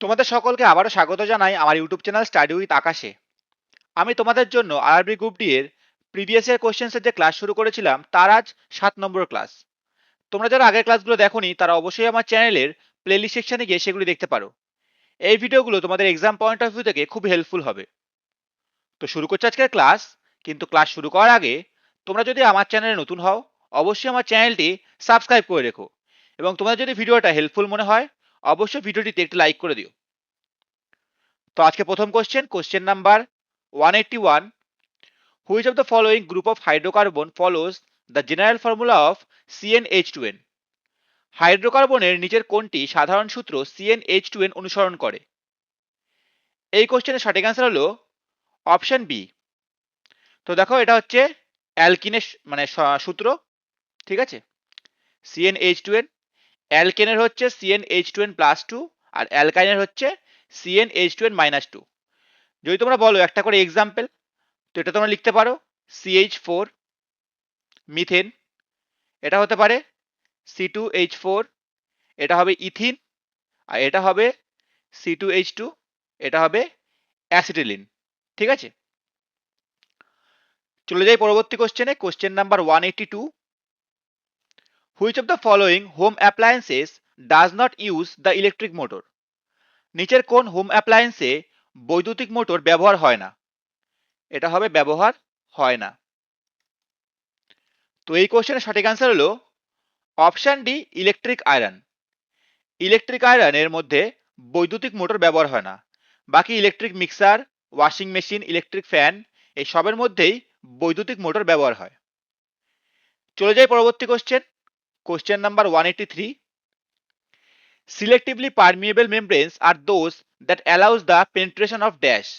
তোমাদের সকলকে আবারও স্বাগত জানাই আমার ইউটিউব চ্যানেল স্টাডি উইথ আকাশে। আমি তোমাদের জন্য আরবি গ্রুপ ডি এর প্রিভিয়াস ইয়ার কোশ্চেন্সের যে ক্লাস শুরু করেছিলাম, তার আজ সাত নম্বর ক্লাস তোমরা যারা আগের ক্লাসগুলো দেখোনি, তারা অবশ্যই আমার চ্যানেলের প্লেলিস্ট সেকশনে গিয়ে সেগুলি দেখতে পারো। এই ভিডিওগুলো তোমাদের এক্সাম পয়েন্ট অফ ভিউ থেকে খুব হেল্পফুল হবে। তো শুরু করছি আজকের ক্লাস কিন্তু ক্লাস শুরু করার আগে তোমরা যদি আমার চ্যানেলে নতুন হও, অবশ্যই আমার চ্যানেলটি সাবস্ক্রাইব করে রেখো। এবং তোমাদের যদি ভিডিওটা হেল্পফুল মনে হয় অবশ্যই ভিডিওটিতে একটি লাইক করে দিও। তো আজকে প্রথম question question number one eighty one which of the following group of hydrocarbon follows the general formula of C N H two N হাইড্রোকার্বনের নিচের কোনটি সাধারণ সূত্র সিএনএইচ টু এন অনুসরণ করে। এই কোশ্চেনের সঠিক অ্যান্সার হলো অপশন বি তো দেখো এটা হচ্ছে অ্যালকিনের মানে সূত্র, ঠিক আছে? সিএনএইচ টু এন অ্যালকেনের হচ্ছে CN H two N plus two আর অ্যালকাইনের হচ্ছে CN H two N minus two যদি তোমরা বলো একটা করে এক্সাম্পল তো এটা তোমরা লিখতে পারো সিএইচ ফোর মিথেন এটা হতে পারে সি টু এইচ ফোর এটা হবে ইথিন আর এটা হবে সি টু এইচ টু এটা হবে অ্যাসিটিলিন ঠিক আছে? চলে যাই পরবর্তী কোশ্চেনে question number one eighty two which of the following home appliances does not use the electric motor নিচের কোন হোম অ্যাপ্লায়েন্সে বৈদ্যুতিক মোটর ব্যবহার হয় না? এটা হবে ব্যবহার হয় না। তো এই কোশ্চেনের সঠিক অ্যান্সার হলো option D electric iron electric আয়রনের মধ্যে বৈদ্যুতিক মোটর ব্যবহার হয় না। বাকি electric mixer washing machine electric fan এই সবের মধ্যেই বৈদ্যুতিক মোটর ব্যবহার হয়। চলে যাই পরবর্তী question one eighty three selectively permeable membranes are those that allows the penetration of dash.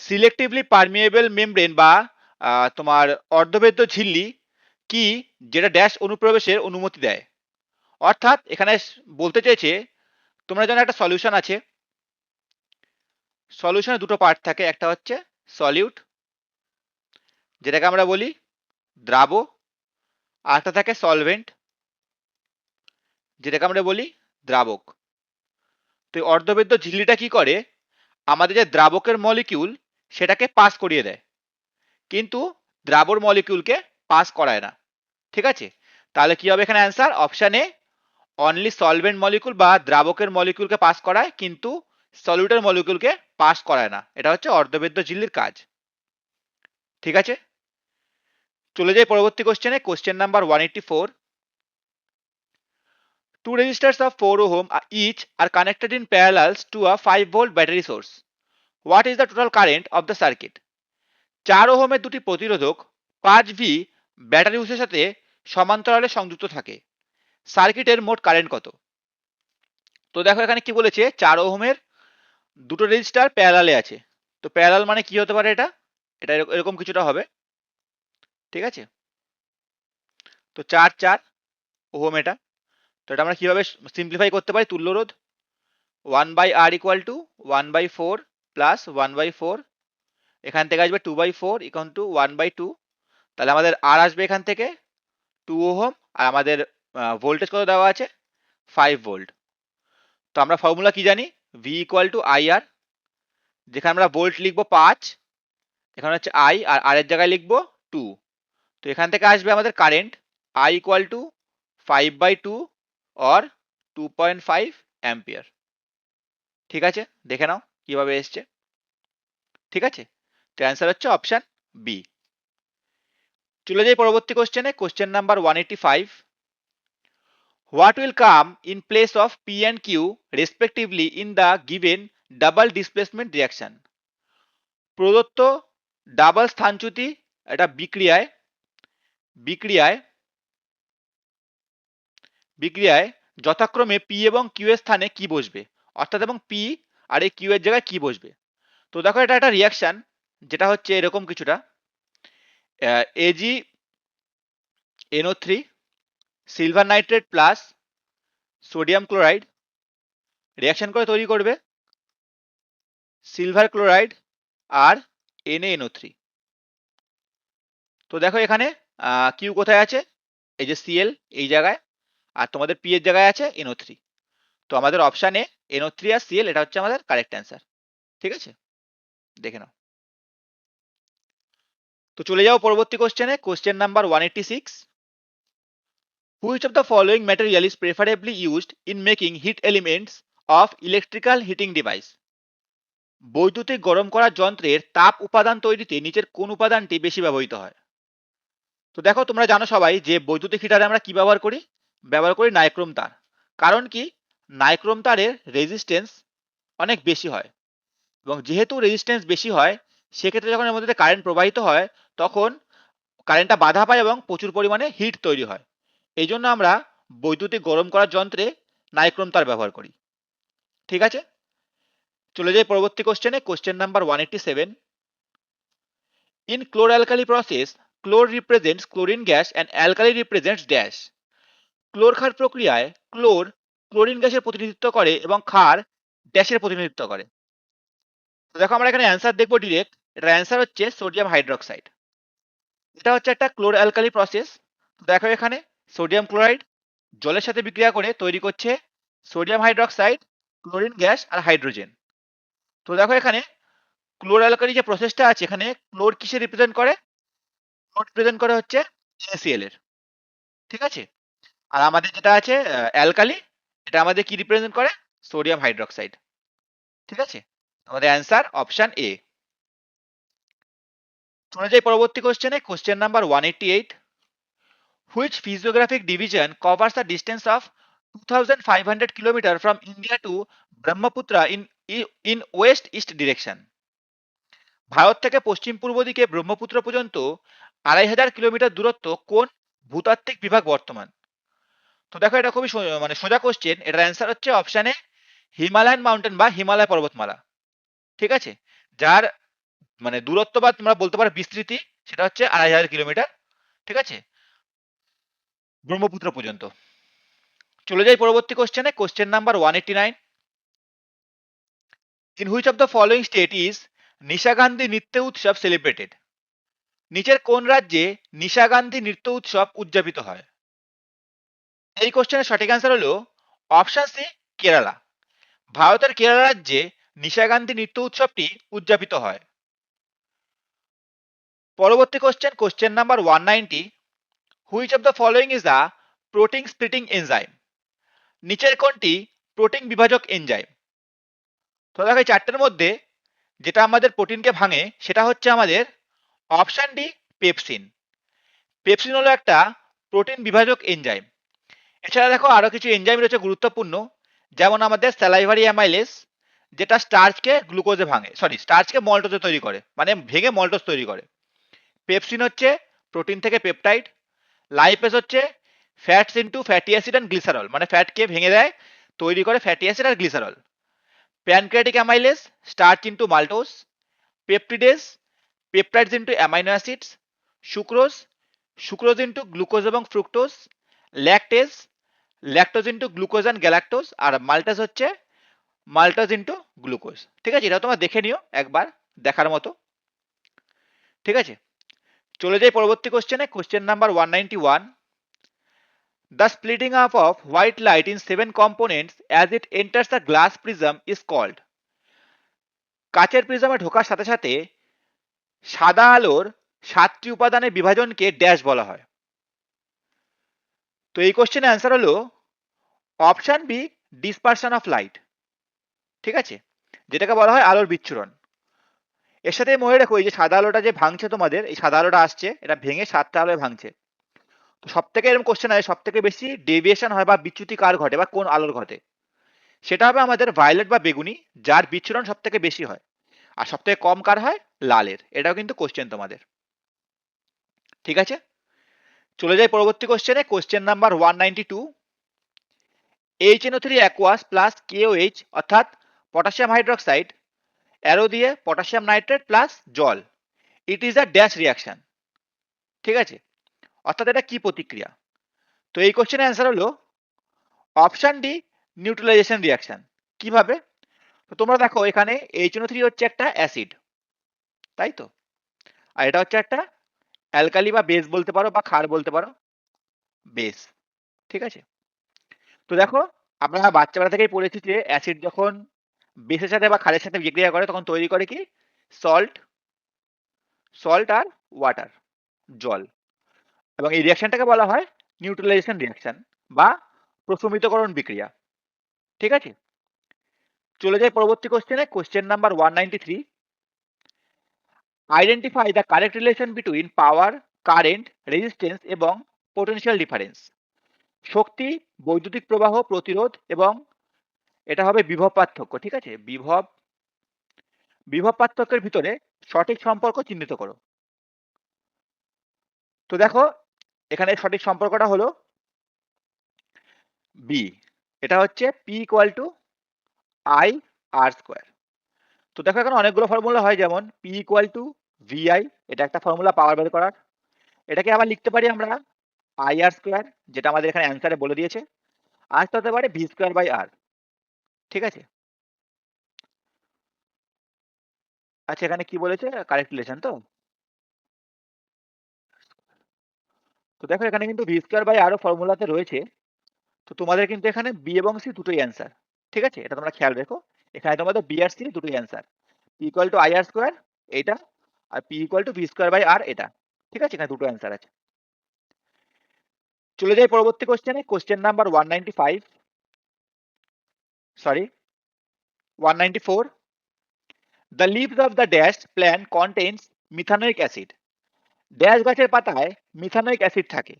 Selectively permeable membrane বা তোমার অর্ধবেদ্য ঝিল্লি কি যেটা ড্যাশ অনুপ্রবেশের অনুমতি দেয়? অর্থাৎ এখানে বলতে চেয়েছে তোমরা জানো একটা সলিউশন আছে। সলিউশনে দুটো পার্ট থাকে, একটা হচ্ছে সলিউট যেটাকে আমরা বলি দ্রাব আর একটা থাকে সলভেন্ট যেটাকে আমরা বলি দ্রাবক। তো অর্ধবেদ্য ঝিল্লিটা কি করে? আমাদের যে দ্রাবকের মলিকিউল সেটাকে পাস করিয়ে দেয়। কিন্তু দ্রাবর মলিকিউলকে পাস করায় না। ঠিক আছে? তাহলে কি হবে এখানে answer option A only solvent molecule বা দ্রাবকের মলিকিউলকে পাস করায়, কিন্তু সলিউটের মলিকিউলকে পাস করায় না। এটা হচ্ছে অর্ধবেদ্য ঝিল্লির কাজ। ঠিক আছে? চলে যাই পরবর্তী কোশ্চেনে question number one eighty four Two resistors of 4 ohm are each are connected in parallels to a 5 volt battery source. What is the total current the circuit? চার ওহমের দুটি প্রতিরোধক পাঁচ ভি ব্যাটারি উৎসের সাথে সমান্তরালে সংযুক্ত থাকে। সার্কিটের মোট কারেন্ট কত? তো দেখো এখানে কি বলেছে? চার ওহমের দুটো রেজিস্টার প্যারালালে আছে। তো প্যারালাল মানে কি হতে পারে এটা? এটা এরক- এরকম কিছুটা হবে। ঠিক আছে? তো চার চার, ওহম এটা। তো এটা আমরা কীভাবে সিম্পলিফাই করতে পারি? তুল্য রোধ one by R equal to one by four plus one by four এখান থেকে আসবে two by four equal to one by two তাহলে আমাদের আর আসবে এখান থেকে টু ওহম, আর আমাদের ভোল্টেজ কত দেওয়া আছে? ফাইভ ভোল্ট তো আমরা ফর্মুলা কি জানি? V equal to I R যেখানে আমরা ভোল্ট লিখব পাঁচ, এখানে হচ্ছে আই আর আর এর জায়গায় লিখব টু তো এখান থেকে আসবে আমাদের current I equal to five by two or two point five ampere ঠিক আছে? দেখে নাও কীভাবে এসছে। ঠিক আছে? তো অ্যান্সার হচ্ছে অপশান বি চলে যাই পরবর্তী কোশ্চেনে question number one eighty five what will come in place of P and Q respectively in the given double displacement reaction প্রদত্ত ডাবল স্থানচ্যুতি এটা বিক্রিয়ায় বিক্রিয়ায় বিক্রিয়ায় যথাক্রমে পি এবং কিউ এর স্থানে কি বসবে? অর্থাৎ এবং পি আর এই কিউ এর জায়গায় কি বসবে? তো দেখো এটা একটা রিয়াকশন যেটা হচ্ছে এরকম কিছুটা। A G N O three silver nitrate plus sodium chloride reaction করে তৈরি করবে সিলভার ক্লোরাইড আর এনএনও থ্রি তো দেখো এখানে কিউ কোথায় আছে? এই যে সিএল এই জায়গায়। আর তোমাদের পি এর জায়গায় আছে এনও থ্রি তো আমাদের অপশান এনও থ্রি আর সিএল এটা হচ্ছে আমাদের কারেক্ট অ্যান্সার ঠিক আছে? দেখে নাও। তো চলে যাও পরবর্তী কোশ্চেনে question number one eighty six which of the following material is preferably used in making heat elements of electrical heating device বৈদ্যুতিক গরম করার যন্ত্রের তাপ উপাদান তৈরিতে নিচের কোন উপাদানটি বেশি ব্যবহৃত হয়? তো দেখো, তোমরা জানো সবাই যে বৈদ্যুতিক হিটারে আমরা কি ব্যবহার করি? ব্যবহার করি নাইক্রোম তার। কারণ কি? নাইক্রোম তারের রেজিস্ট্যান্স অনেক বেশি হয়। এবং যেহেতু রেজিস্ট্যান্স বেশি হয়, সেক্ষেত্রে যখন এর মধ্যে কারেন্ট প্রবাহিত হয়, তখন কারেন্টটা বাধা পায় এবং প্রচুর পরিমাণে হিট তৈরি হয়। এই জন্য আমরা বৈদ্যুতিক গরম করার যন্ত্রে নাইক্রোম তার ব্যবহার করি। ঠিক আছে? চলে যাই পরবর্তী কোশ্চেনে question number one eighty seven in chlor alkali process chlor represents chlorine gas and alkali represents dash chlor ক্ষার প্রক্রিয়ায় ক্লোর ক্লোরিন গ্যাসের প্রতিনিধিত্ব করে এবং ক্ষার ড্যাশের প্রতিনিধিত্ব করে। তো দেখো আমরা এখানে অ্যান্সার দেখব ডিরেক্ট এটার অ্যান্সার হচ্ছে সোডিয়াম হাইড্রোক্সাইড এটা হচ্ছে একটা ক্লোর অ্যালকালি প্রসেস দেখো এখানে সোডিয়াম ক্লোরাইড জলের সাথে বিক্রিয়া করে তৈরি করছে সোডিয়াম হাইড্রোক্সাইড ক্লোরিন গ্যাস আর হাইড্রোজেন তো দেখো এখানে ক্লোর অ্যালকালি যে প্রসেসটা আছে এখানে ক্লোর কিসে রিপ্রেজেন্ট করে? ক্লোর রিপ্রেজেন্ট করে হচ্ছে NaCl এর। ঠিক আছে? আর আমাদের যেটা আছে অ্যালকালি এটা আমাদের কি রিপ্রেজেন্ট করে? সোডিয়াম হাইড্রোক্সাইড ঠিক আছে? আমাদের অ্যান্সার অপশন এ চলে যাই পরবর্তী কোশ্চেনে question number one eighty eight which physiographic division covers the distance of two thousand five hundred kilometre from India to Brahmaputra in in west east direction Bharat থেকে পশ্চিম পূর্ব দিকে ব্রহ্মপুত্র পর্যন্ত আড়াই হাজার কিলোমিটার দূরত্ব কোন ভূতাত্ত্বিক বিভাগ বর্তমান? তো দেখো, এটা খুবই মানে সোজা কোশ্চেন এটার অ্যান্সার হচ্ছে অপশানে হিমালয়ান মাউন্টেন বা হিমালয় পর্বতমালা। ঠিক আছে? যার মানে দূরত্ব বা তোমরা বলতে পারো বিস্তৃতি, সেটা হচ্ছে আড়াই হাজার কিলোমিটার। ঠিক আছে? ব্রহ্মপুত্র পর্যন্ত। চলে যাই পরবর্তী কোশ্চেনে question number one eighty nine in which of the following state is Nishagandhi নৃত্য উৎসব সেলিব্রেটেড নিচের কোন রাজ্যে নিশা গান্ধী নৃত্য উৎসব উদযাপিত হয়? এই কোশ্চেনের সঠিক অ্যান্সার হলো অপশন সি কেরালা ভারতের কেরালা রাজ্যে নিশা গান্ধী নৃত্য উৎসবটি উদযাপিত হয়। পরবর্তী question question number one ninety which of the following is the protein splitting enzyme নিচের কোনটি প্রোটিন বিভাজক এনজাইম তো চারটের মধ্যে যেটা আমাদের প্রোটিনকে ভাঙে, সেটা হচ্ছে আমাদের অপশন ডি পেপসিন। পেপসিন হলো একটা প্রোটিন বিভাজক এনজাইম। এছাড়া দেখো আরও কিছু এনজাইম রয়েছে গুরুত্বপূর্ণ, যেমন আমাদের স্যালাইভারি অ্যামাইলেস যেটা স্টার্চকে গ্লুকোজে ভাঙে সরি স্টার্চকে মল্টোজে তৈরি করে মানে ভেঙে মল্টোজ তৈরি করে। পেপসিন হচ্ছে প্রোটিন থেকে পেপটাইড লাইপেস হচ্ছে fats into fatty acid and glycerol মানে ফ্যাটকে ভেঙে দেয়, তৈরি করে ফ্যাটি অ্যাসিড আর glycerol. Pancreatic amylase starch into maltose peptidase peptides into amino acids sucrose sucrose into glucose এবং fructose lactase lactose into glucose and galactose R maltase হচ্ছে maltase into glucose ঠিক আছে? এটা তোমরা দেখে নিও একবার দেখার মতো। ঠিক আছে? চলে যাই পরবর্তী কোশ্চেনে question number one ninety one the splitting up of white light in seven components as it enters the glass prism is called কাচের প্রিজমে ঢোকার সাথে সাথে সাদা আলোর সাতটি উপাদানের বিভাজনকে ড্যাশ বলা হয়। তো এই কোশ্চেনের অ্যান্সার হলো option B dispersion of light ঠিক আছে? যেটাকে বলা হয় আলোর বিচ্ছুরণ। এর সাথে মনে রাখো, এই যে সাদা আলোটা যে ভাঙছে তোমাদের, এই সাদা আলোটা আসছে, এটা ভেঙে সাতটা আলোয় ভাঙছে। সব থেকে এরকম কোশ্চেন আছে সব থেকে বেশি ডেভিয়েশন হয় বা বিচ্যুতি কার ঘটে বা কোন আলোর ঘটে? সেটা হবে আমাদের ভায়োলেট বা বেগুনি, যার বিচ্ছুরণ সব থেকে বেশি হয়। আর সব থেকে কম কার হয়? লালের। এটাও কিন্তু কোশ্চেন তোমাদের। ঠিক আছে? চলে যাই পরবর্তী কোশ্চেনে question number one ninety two H N O three aqueous plus K O H অর্থাৎ পটাশিয়াম হাইড্রোক্সাইড অ্যারো দিয়ে পটাশিয়াম নাইট্রেট প্লাস জল। It is a dash reaction ঠিক আছে? অর্থাৎ এটা কি প্রতিক্রিয়া? তো এই কোশ্চেনের অ্যান্সার হলো অপশান ডি নিউট্রালাইজেশন রিয়াকশন কীভাবে? তো তোমরা দেখো, এখানে এইচ থ্রি হচ্ছে একটা অ্যাসিড তাই তো? আর এটা হচ্ছে একটা অ্যালকালি বা বেস বলতে পারো বা ক্ষার বলতে পারো বেস ঠিক আছে? তো দেখো, আমরা বাচ্চাবেলা থেকেই পড়েছি যে অ্যাসিড যখন বেসের সাথে বা ক্ষারের সাথে বিক্রিয়া করে, তখন তৈরি করে কি? সল্ট সল্ট আর ওয়াটার জল। এবং এই রিয়াকশনটাকে বলা হয় নিউট্রালাইজেশন রিয়াকশন বা প্রশমিতকরণ বিক্রিয়া। ঠিক আছে? চলে যাই পরবর্তী কোশ্চেনে question number one ninety three identify the correct relation between power current resistance এবং পোটেনশিয়াল ডিফারেন্স শক্তি, বৈদ্যুতিক প্রবাহ, প্রতিরোধ এবং এটা হবে বিভব পার্থক্য, ঠিক আছে? বিভব বিভব পার্থক্যের ভিতরে সঠিক সম্পর্ক চিহ্নিত করো। তো দেখো এখানে সঠিক সম্পর্কটা হলো বি এটা হচ্ছে P equal to I R square তো দেখো এখানে অনেকগুলো ফর্মুলা হয়, যেমন পি ইকুয়াল টু ভিআই এটা একটা ফর্মুলা পাওয়ার বের করার। এটাকে আবার লিখতে পারি আমরা আই আর স্কোয়ার যেটা আমাদের এখানে অ্যান্সারে বলে দিয়েছে। আর হতে পারে ভি স্কোয়ার বাই আর ঠিক আছে? আচ্ছা এখানে কি বলেছে? কারেক্ট রিলেশন তো? তো দেখো, এখানে কিন্তু ভি স্কোয়ার বাই আরও ফর্মুলাতে রয়েছে। তো তোমাদের কিন্তু এখানে বি এবং সি দুটোই অ্যান্সার ঠিক আছে? এটা তোমরা খেয়াল রেখো। এখানে তোমাদের বি আর সি দুটোই answer P equal to I R square এটা আর P equal to V square by R এটা। ঠিক আছে? এখানে দুটো অ্যান্সার আছে। চলে যাই পরবর্তী কোশ্চেনে question number one ninety five sorry one ninety four the leaves of the dash plant contains methanoic acid dash গাছের পাতায় মিথানোইক অ্যাসিড থাকে।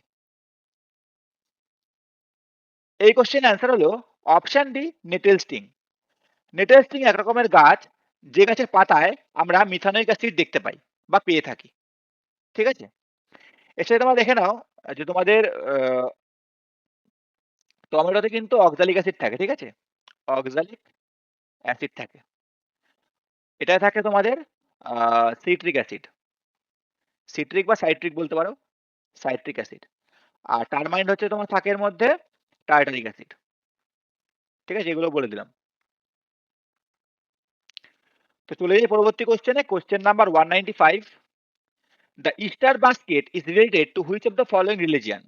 এই কোশ্চেন অ্যান্সার হলো option D nettle sting nettle sting এক রকমের গাছ, যে গাছের পাতায় আমরা মিথানোইক অ্যাসিড দেখতে পাই বা পেয়ে থাকি। ঠিক আছে? এছাড়া তোমরা দেখে নাও যে তোমাদের টমেটোতে কিন্তু অক্সালিক অ্যাসিড থাকে, ঠিক আছে? অক্সালিক অ্যাসিড থাকে। এটা থাকে তোমাদের সিট্রিক অ্যাসিড সিট্রিক বা সাইট্রিক বলতে পারো সাইট্রিক অ্যাসিড আর টারমাইন্ড হচ্ছে তোমার থাকের মধ্যে টার্টারিক অ্যাসিড ঠিক আছে? এগুলো বলে দিলাম। তো চলে যাই পরবর্তী কোশ্চেনে question number one ninety five the Easter basket is related to which of the following religion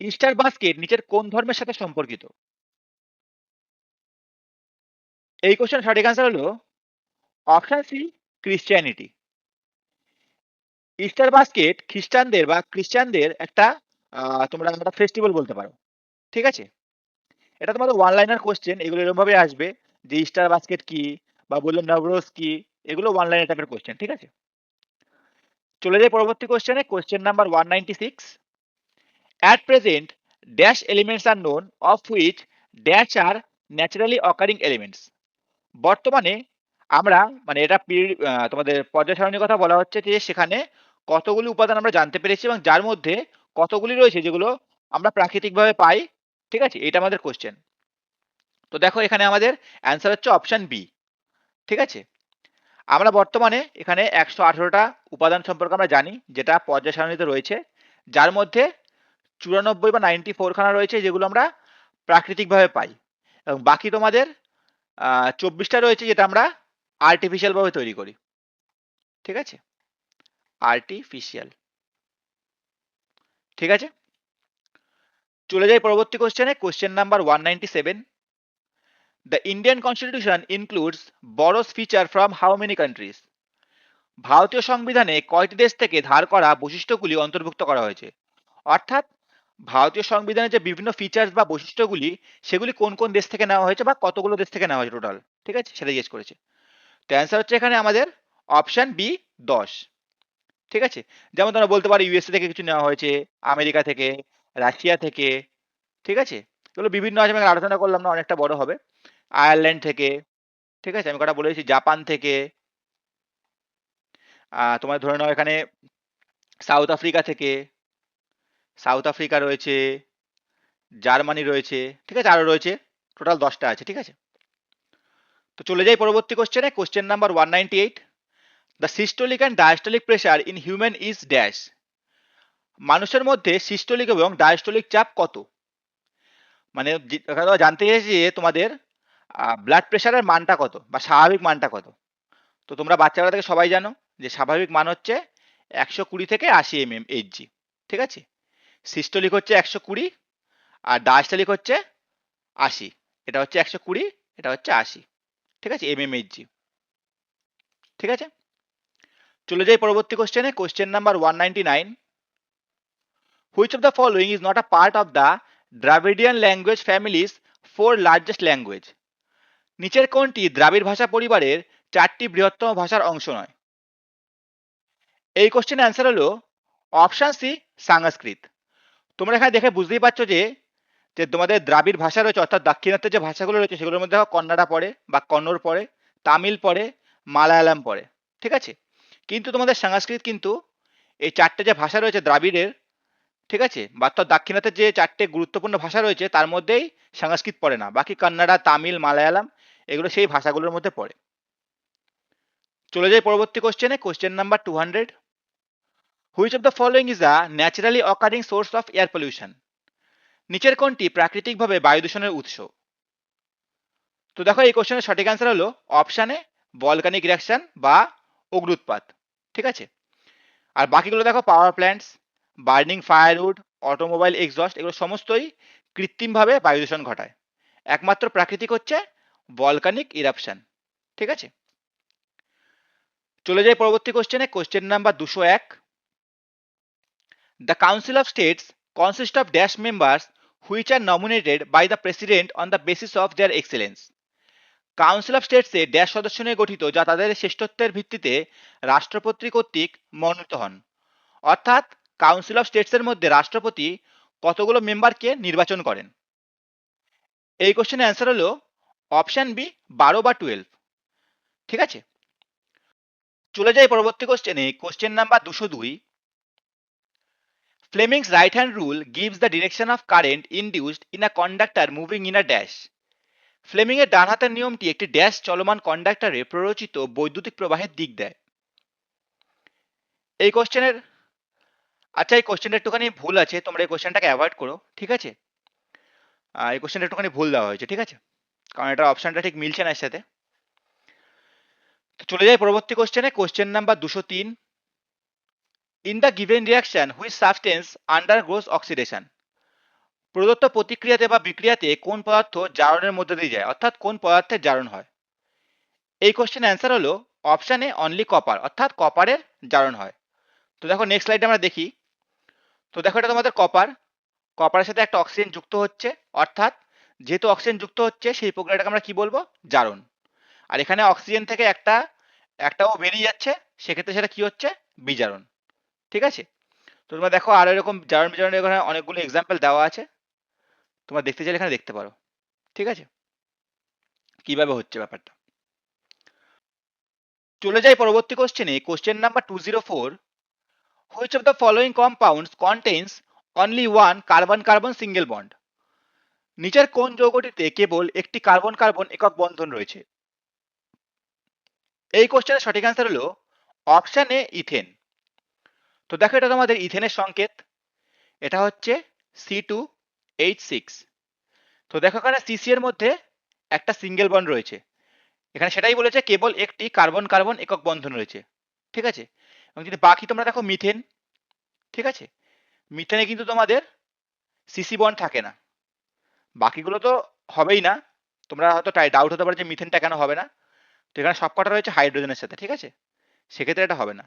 Easter basket নিচের কোন ধর্মের সাথে সম্পর্কিত? এই কোশ্চেন সঠিক আনসার হলো option C Christianity Easter basket খ্রিস্টানদের বা খ্রিস্টানদের একটা তোমরা একটা ফেস্টিভ্যাল বলতে পারো। ঠিক আছে? এটা তোমাদের ওয়ান লাইনার কোশ্চেন এগুলো এরকমভাবে আসবে যে ইস্টার বাস্কেট কি বা বলল নবরোজ কি, এগুলো ওয়ান লাইনার টাইপের কোশ্চেন ঠিক আছে? চলে যাই পরবর্তী কোশ্চেনে question number one ninety six at present dash elements are known of which dash are naturally occurring elements বর্তমানে আমরা মানে এটা তোমাদের পর্যায় সারণীর কথা বলা হচ্ছে যে সেখানে কতগুলি উপাদান আমরা জানতে পেরেছি এবং যার মধ্যে কতগুলি রয়েছে যেগুলো আমরা প্রাকৃতিকভাবে পাই, ঠিক আছে? এটা আমাদের কোশ্চেন তো দেখো এখানে আমাদের অ্যান্সার হচ্ছে অপশান বি ঠিক আছে? আমরা বর্তমানে এখানে একশো আঠেরোটা উপাদান সম্পর্কে আমরা জানি, যেটা পর্যায় সারণীতে রয়েছে। যার মধ্যে চুরানব্বই বা নাইনটি ফোরখানা রয়েছে যেগুলো আমরা প্রাকৃতিকভাবে পাই। এবং বাকি তোমাদের চব্বিশটা রয়েছে যেটা আমরা আর্টিফিশিয়ালভাবে তৈরি করি। ঠিক আছে? আর্টিফিশিয়াল ঠিক আছে? চলে যাই পরবর্তী কোশ্চেনে question number one ninety seven the Indian constitution includes বড়স feature from how many countries ভারতীয় সংবিধানে কয়টি দেশ থেকে ধার করা বৈশিষ্ট্যগুলি অন্তর্ভুক্ত করা হয়েছে? অর্থাৎ, ভারতীয় সংবিধানে যে বিভিন্ন ফিচার্স বা বৈশিষ্ট্যগুলি, সেগুলি কোন কোন দেশ থেকে নেওয়া হয়েছে বা কতগুলো দেশ থেকে নেওয়া হয়েছে টোটাল ঠিক আছে? সেটা জিজ্ঞেস করেছে। তো অ্যান্সার হচ্ছে এখানে আমাদের অপশান বি দশ। ঠিক আছে? যেমন তোমরা বলতে পারো ইউএসএ থেকে কিছু নেওয়া হয়েছে, আমেরিকা থেকে, রাশিয়া থেকে, ঠিক আছে? এগুলো বিভিন্ন আছে, আমি আলোচনা করলাম না, অনেকটা বড় হবে। আয়ারল্যান্ড থেকে, ঠিক আছে? আমি কটা বলেছি জাপান থেকে তোমার ধরে নাও এখানে সাউথ আফ্রিকা থেকে, সাউথ আফ্রিকা রয়েছে, জার্মানি রয়েছে, ঠিক আছে? আরও রয়েছে, টোটাল দশটা আছে, ঠিক আছে? তো চলে যাই পরবর্তী কোশ্চেনে question number one ninety eight the systolic and diastolic pressure in human is dash মানুষের মধ্যে সিস্টোলিক এবং ডায়াস্টোলিক চাপ কত? মানে জানতে চাইছি যে তোমাদের ব্লাড প্রেশারের মানটা কত বা স্বাভাবিক মানটা কত? তো তোমরা বাচ্চাবেলা থেকে সবাই জানো যে স্বাভাবিক মান হচ্ছে একশো কুড়ি থেকে আশি এম এম এইচজি ঠিক আছে? সিস্টোলিক হচ্ছে একশো কুড়ি আর ডায়াস্টোলিক হচ্ছে আশি। এটা হচ্ছে একশো কুড়ি, এটা হচ্ছে আশি, ঠিক আছে? এমএমএইচজি ঠিক আছে? চলে যাই পরবর্তী কোশ্চেনে question number one ninety nine which of the following is not a part of the Dravidian language families four largest language নিচের কোনটি দ্রাবিড় ভাষা পরিবারের চারটি বৃহত্তম ভাষার অংশ নয়? এই কোশ্চেনের অ্যান্সার হলো অপশান সি সংস্কৃত তোমরা এখানে দেখে বুঝতেই পারছ যে যে তোমাদের দ্রাবিড় ভাষা রয়েছে, অর্থাৎ দাক্ষিণাত্যের যে ভাষাগুলো রয়েছে, সেগুলোর মধ্যে কন্নড়া পড়ে বা কন্নড় পড়ে, তামিল পড়ে, মালায়ালাম পড়ে। ঠিক আছে? কিন্তু তোমাদের সংস্কৃত কিন্তু এই চারটে যে ভাষা রয়েছে দ্রাবিড়ের, ঠিক আছে? বা অর্থাৎ দাক্ষিণাত্যের যে চারটে গুরুত্বপূর্ণ ভাষা রয়েছে, তার মধ্যেই সংস্কৃত পড়ে না। বাকি কন্নড়া, তামিল, মালায়ালাম, এগুলো সেই ভাষাগুলোর মধ্যে পড়ে। চলে যাই পরবর্তী কোশ্চেনে question number two hundred which of the following is a naturally occurring source of air pollution নিচের কোনটি প্রাকৃতিকভাবে বায়ু দূষণের উৎস? তো দেখো, এই কোশ্চেনের সঠিক অ্যান্সার হলো অপশানে বলকানিক রিয়াকশন বা অগ্নুৎপাত ঠিক আছে? আর বাকিগুলো দেখো power plants burning firewood automobile exhaust এগুলো সমস্তই কৃত্রিমভাবে বায়ু দূষণ ঘটায়। একমাত্র প্রাকৃতিক হচ্ছে ভলকানিক ইরাপশান ঠিক আছে? চলে যাই পরবর্তী কোশ্চেনে কোশ্চেন নাম্বার দুশো এক। The council of states consist of dash members which are nominated by the president on the basis of their excellence council of স্টেটসে dash সদস্য নিয়ে গঠিত যা তাদের শ্রেষ্ঠত্বের ভিত্তিতে রাষ্ট্রপতি কর্তৃক মনোনীত হন। অর্থাৎ কাউন্সিল অফ স্টেটসের মধ্যে রাষ্ট্রপতি কতগুলো মেম্বারকে নির্বাচন করেন? এই কোশ্চেনের অ্যান্সার হলো অপশান বি বারো বা টুয়েলভ ঠিক আছে? চলে যাই পরবর্তী কোশ্চেনে কোশ্চেন নাম্বার দুশো দুই। Fleming's right hand rule gives the direction of current induced in a conductor moving in a dash Fleming এর ডান হাতের নিয়মটি একটি ড্যাশ চলমান কন্ডাক্টরে প্ররোচিত বৈদ্যুতিক প্রবাহের দিক দেয়। এই কোশ্চেনের আচ্ছা এই কোশ্চেনটা একটুখানি ভুল আছে, তোমরা এই কোশ্চেনটাকে অ্যাভয়েড করো, ঠিক আছে? এই কোশ্চেনটা একটুখানি ভুল দেওয়া হয়েছে, ঠিক আছে? কারণ এটা অপশানটা ঠিক মিলছে না এর সাথে। তো চলে যাই পরবর্তী কোশ্চেনে, কোশ্চেন নাম্বার দুশো তিন। In the given reaction which substance undergoes oxidation প্রদত্ত প্রতিক্রিয়াতে বা বিক্রিয়াতে কোন পদার্থ জারণের মধ্যে দিয়ে যায়? অর্থাৎ কোন পদার্থের জারণ হয়? এই কোশ্চেন অ্যান্সার হলো অপশানে অনলি কপার অর্থাৎ কপারের জারণ হয়। তো দেখো নেক্সট স্লাইডে আমরা দেখি। তো দেখো এটা তোমাদের কপার কপারের সাথে একটা অক্সিজেন যুক্ত হচ্ছে, অর্থাৎ যেহেতু অক্সিজেন যুক্ত হচ্ছে, সেই প্রক্রিয়াটাকে আমরা কি বলব? জারণ। আর এখানে অক্সিজেন থেকে একটা, একটাও বেরিয়ে যাচ্ছে, সেক্ষেত্রে সেটা কি হচ্ছে? বিজারণ। ঠিক আছে? তো তোমরা দেখো আরও এরকম জারণ বিজারণের এখানে অনেকগুলো এক্সাম্পল দেওয়া আছে। তোমরা দেখতে চাইলে এখানে দেখতে পারো। ঠিক আছে? কীভাবে হচ্ছে ব্যাপারটা? চলে যাই পরবর্তী কোশ্চেনে question number two zero four which of the following compounds contains only one carbon carbon single bond নিচের কোন যৌগটিতে কেবল একটি কার্বন কার্বন একক বন্ধন রয়েছে? এই কোশ্চেনের সঠিক অ্যান্সার হলো অপশান এ ইথেন তো দেখো এটা তোমাদের ইথেনের সংকেত। এটা হচ্ছে সি টু এইচ সিক্স। তো দেখো এখানে সিসি এর মধ্যে একটা সিঙ্গেল বন্ড রয়েছে। এখানে সেটাই বলেছে কেবল একটি কার্বন কার্বন একক বন্ধন রয়েছে। ঠিক আছে? এবং যদি বাকি তোমরা দেখো মিথেন ঠিক আছে? মিথেনে কিন্তু তোমাদের সিসি বন্ড থাকে না। বাকিগুলো তো হবেই না। তোমরা হয়তো ডাউট হতে পারে যে মিথেনটা কেন হবে না। তো এখানে সবকটা রয়েছে হাইড্রোজেনের সাথে, ঠিক আছে? সেক্ষেত্রে এটা হবে না।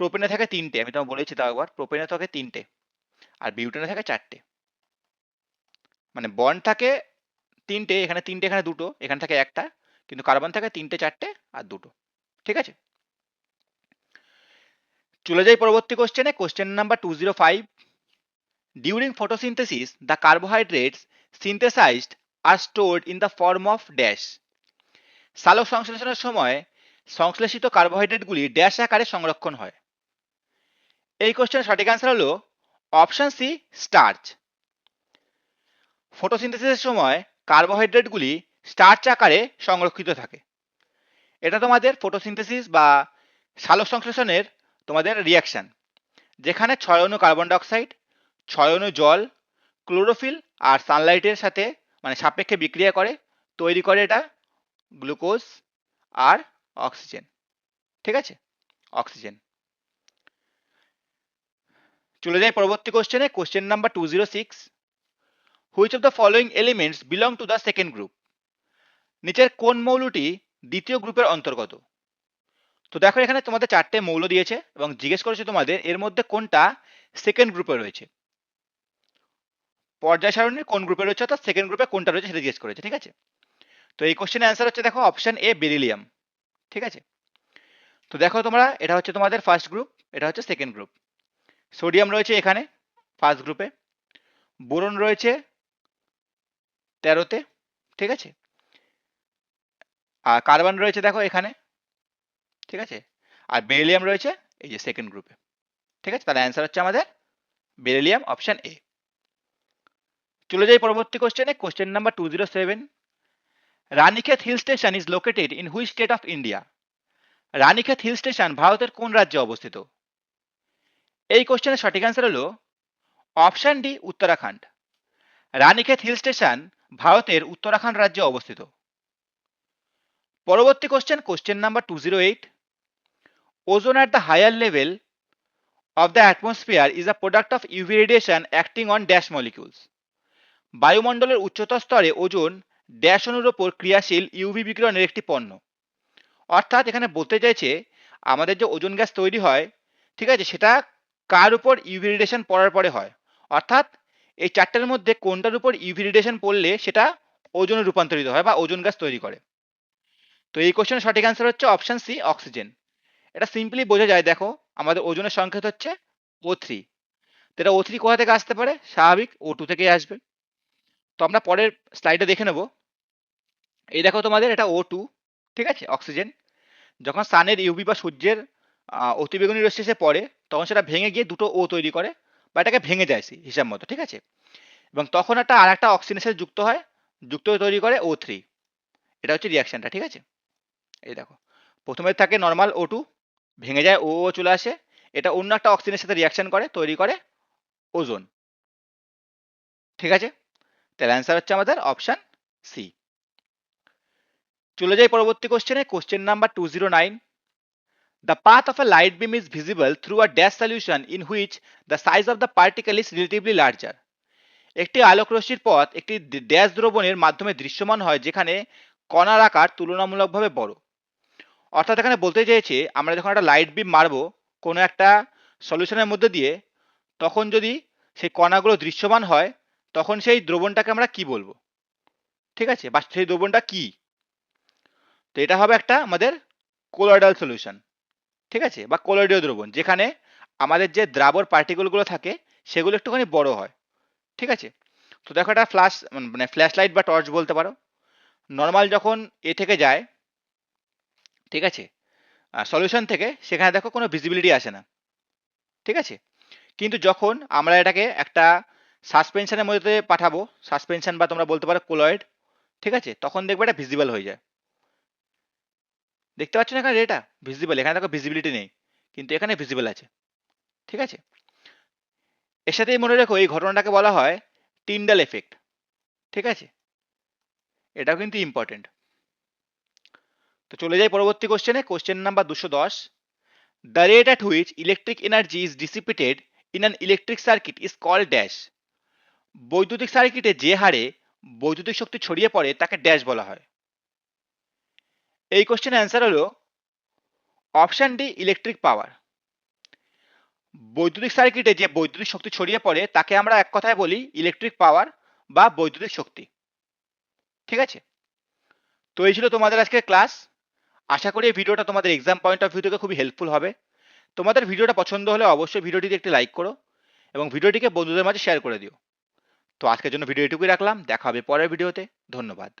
প্রোপেনে থাকে তিনটে, আমি তোমাকে বলেছি তাও একবার প্রোপেনে থাকে তিনটে, আর বিউটেনে থাকে চারটে। মানে বন্ড থাকে তিনটে, এখানে তিনটে, এখানে দুটো, এখানে থাকে একটা, কিন্তু কার্বন থাকে তিনটে, চারটে আর দুটো। ঠিক আছে? চলে যাই পরবর্তী কোশ্চেনে question number two zero five during photosynthesis the carbohydrates synthesized are stored in the form of dash সালোক সংশ্লেষণের সময় সংশ্লেষিত কার্বোহাইড্রেটগুলি ড্যাশ আকারে সংরক্ষণ হয়। এই কোশ্চেনের সঠিক অ্যান্সার হলো অপশন সি স্টার্চ ফটোসিনথেসিসের সময় কার্বোহাইড্রেটগুলি স্টার্চ আকারে সংরক্ষিত থাকে। এটা তোমাদের ফটোসিনথেসিস বা সালোক সংশ্লেষণের তোমাদের রিয়াকশান যেখানে ছয় অণু কার্বন ডাইঅক্সাইড ছয় অণু জল ক্লোরোফিল আর সানলাইটের সাথে মানে সাপেক্ষে বিক্রিয়া করে, তৈরি করে এটা গ্লুকোজ আর অক্সিজেন ঠিক আছে? অক্সিজেন চলে যাই পরবর্তী কোশ্চেনে question number two zero six which of the following elements belong to the second group নিচের কোন মৌলটি দ্বিতীয় গ্রুপের অন্তর্গত? তো দেখো এখানে তোমাদের চারটে মৌল দিয়েছে এবং জিজ্ঞেস করেছে তোমাদের এর মধ্যে কোনটা সেকেন্ড গ্রুপে রয়েছে। পর্যায় সারণীর কোন গ্রুপে রয়েছে অর্থাৎ সেকেন্ড গ্রুপে কোনটা রয়েছে সেটা জিজ্ঞেস করেছে, ঠিক আছে? তো এই কোশ্চেনের অ্যান্সার হচ্ছে দেখো অপশন এ বেরিলিয়াম ঠিক আছে? তো দেখো তোমরা, এটা হচ্ছে তোমাদের ফার্স্ট গ্রুপ এটা হচ্ছে সেকেন্ড গ্রুপ সোডিয়াম রয়েছে এখানে ফার্স্ট গ্রুপে বোরন রয়েছে তেরোতে, ঠিক আছে? আর কার্বন রয়েছে দেখো এখানে, ঠিক আছে? আর বেরিলিয়াম রয়েছে এই যে সেকেন্ড গ্রুপে ঠিক আছে? তাহলে অ্যান্সার হচ্ছে আমাদের বেরিলিয়াম অপশন এ চলে যাই পরবর্তী কোশ্চেনে question number two zero seven Ranikhet hill station is located in which state of India Ranikhet hill station ভারতের কোন রাজ্যে অবস্থিত? এই কোশ্চেনের সঠিক অ্যান্সার হলো option D Uttarakhand. Ranikhet hill station ভারতের উত্তরাখণ্ড রাজ্যে অবস্থিত। পরবর্তী question question number two zero eight ozone at the higher level of the atmosphere is a product of UV radiation acting on dash molecules. বায়ুমণ্ডলের উচ্চতর স্তরে ozone dash অণুর ওপর ক্রিয়াশীল ইউভি বিকিরণের একটি পণ্য। অর্থাৎ এখানে বলতে চাইছে, আমাদের যে ওজোন গ্যাস তৈরি হয়, ঠিক আছে, সেটা কার উপর ইউভি রেডিয়েশন পড়ার পরে হয়? অর্থাৎ এই চারটার মধ্যে কোনটার উপর ইউভি রেডিয়েশন পড়লে সেটা ওজনে রূপান্তরিত হয় বা ওজন গ্যাস তৈরি করে? তো এই কোশ্চেনের সঠিক অ্যান্সার হচ্ছে অপশান সি অক্সিজেন এটা সিম্পলি বোঝা যায়, দেখো, আমাদের ওজনের সংকেত হচ্ছে ও থ্রি তো এটা ও থ্রি কোথা থেকে আসতে পারে? স্বাভাবিক ও টু থেকেই আসবে। তো আমরা পরের স্লাইডে দেখে নেব। এই দেখো তোমাদের, এটা ও টু ঠিক আছে অক্সিজেন যখন সানের ইউভি বা সূর্যের অতিবেগুনি রশ্মি এসে পড়ে, তখন সেটা ভেঙে গিয়ে দুটো ও তৈরি করে। বা এটাকে ভেঙে যায় সে- হিসাব মতো, ঠিক আছে? এবং তখন একটা আর একটা অক্সিজেনের সাথে যুক্ত হয় যুক্ত তৈরি করে ও থ্রি এটা হচ্ছে রিয়াকশনটা ঠিক আছে? এই দেখো, প্রথমে থাকে নর্মাল ও টু ভেঙে যায় ও ও চলে আসে। এটা অন্য একটা অক্সিজেনের সাথে রিয়াকশন করে, তৈরি করে ওজোন ঠিক আছে? তাহলে অ্যান্সার হচ্ছে আমাদের অপশান সি চলে যাই পরবর্তী কোশ্চেনে question number two zero nine the path of a light beam is visible through a dash solution in which the size of the particle is relatively larger একটি আলোক রশ্মির পথ একটি ড্যাশ দ্রবণের মাধ্যমে দৃশ্যমান হয় যেখানে কণার আকার তুলনামূলকভাবে বড়। অর্থাৎ এখানে বলতে চেয়েছে আমরা যখন একটা লাইট বিম মারবো কোনো একটা সলিউশনের মধ্যে দিয়ে, তখন যদি সেই কণাগুলো দৃশ্যমান হয়, তখন সেই দ্রবণটাকে আমরা কি বলব? ঠিক আছে? বা সেই দ্রবণটা কি? তো এটা হবে একটা আমাদের কোলয়েডাল সলিউশন ঠিক আছে? বা কোলয়েডীয় দ্রবণ, যেখানে আমাদের যে দ্রাবর পার্টিকেলগুলো থাকে, সেগুলো একটুখানি বড় হয়। ঠিক আছে? তো দেখো একটা ফ্ল্যাশ মানে ফ্ল্যাশ লাইট বা টর্চ বলতে পারো। নর্মাল যখন এ থেকে যায়, ঠিক আছে? সলিউশন থেকে সেখানে দেখো কোনো ভিজিবিলিটি আসে না। ঠিক আছে? কিন্তু যখন আমরা এটাকে একটা সাসপেনশনের মধ্যে পাঠাবো সাসপেনশন বা তোমরা বলতে পারো কোলয়েড ঠিক আছে? তখন দেখবে এটা ভিজিবল হয়ে যায়। দেখতে পাচ্ছ না এখানে এটা ভিজিবল এখানে দেখো ভিজিবিলিটি নেই, কিন্তু এখানে ভিজিবল আছে। ঠিক আছে? এর সাথেই মনে রেখো, এই ঘটনাটাকে বলা হয় টিন্ডাল এফেক্ট ঠিক আছে? এটাও কিন্তু ইম্পর্টেন্ট তো চলে যাই পরবর্তী কোশ্চেনে কোশ্চেন নাম্বার দুশো দশ। The rate at which electric energy is dissipated in an electric circuit is call dash বৈদ্যুতিক সার্কিটে যে হারে বৈদ্যুতিক শক্তি ছড়িয়ে পড়ে, তাকে ড্যাশ বলা হয়। এই কোশ্চেন অ্যান্সার হলো অপশান ডি ইলেকট্রিক পাওয়ার বৈদ্যুতিক সার্কিটে যে বৈদ্যুতিক শক্তি ছড়িয়ে পড়ে, তাকে আমরা এক কথায় বলি ইলেকট্রিক পাওয়ার বা বৈদ্যুতিক শক্তি। ঠিক আছে? তো এই ছিল তোমাদের আজকের ক্লাস আশা করি এই ভিডিওটা তোমাদের এক্সাম পয়েন্ট অফ ভিউ থেকে খুবই হেল্পফুল হবে। তোমাদের ভিডিওটা পছন্দ হলে অবশ্যই ভিডিওটিতে একটি লাইক করো এবং ভিডিওটিকে বন্ধুদের মাঝে শেয়ার করে দিও। তো আজকের জন্য ভিডিও এটুকুই রাখলাম। দেখা হবে পরের ভিডিওতে ধন্যবাদ।